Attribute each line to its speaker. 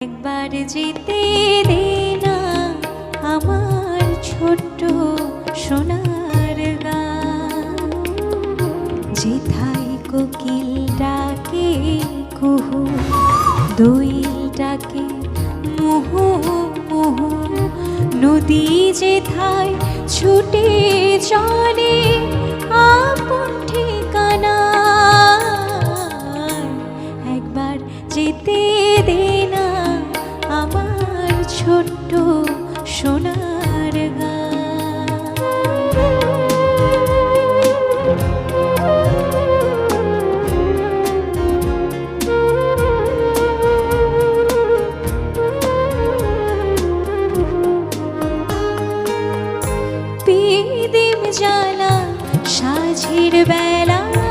Speaker 1: একবার যেতে দে না আমার ছোট্ট সোনার গান। যেথায় কোকিল ডাকে কুহু দোইল ডাকে মুহু মুহু, নদী যেথায় ছুটে চলে আপন ঠিকানা একবার যেতে ছোট সোনার গা জানা সাজির বেলা।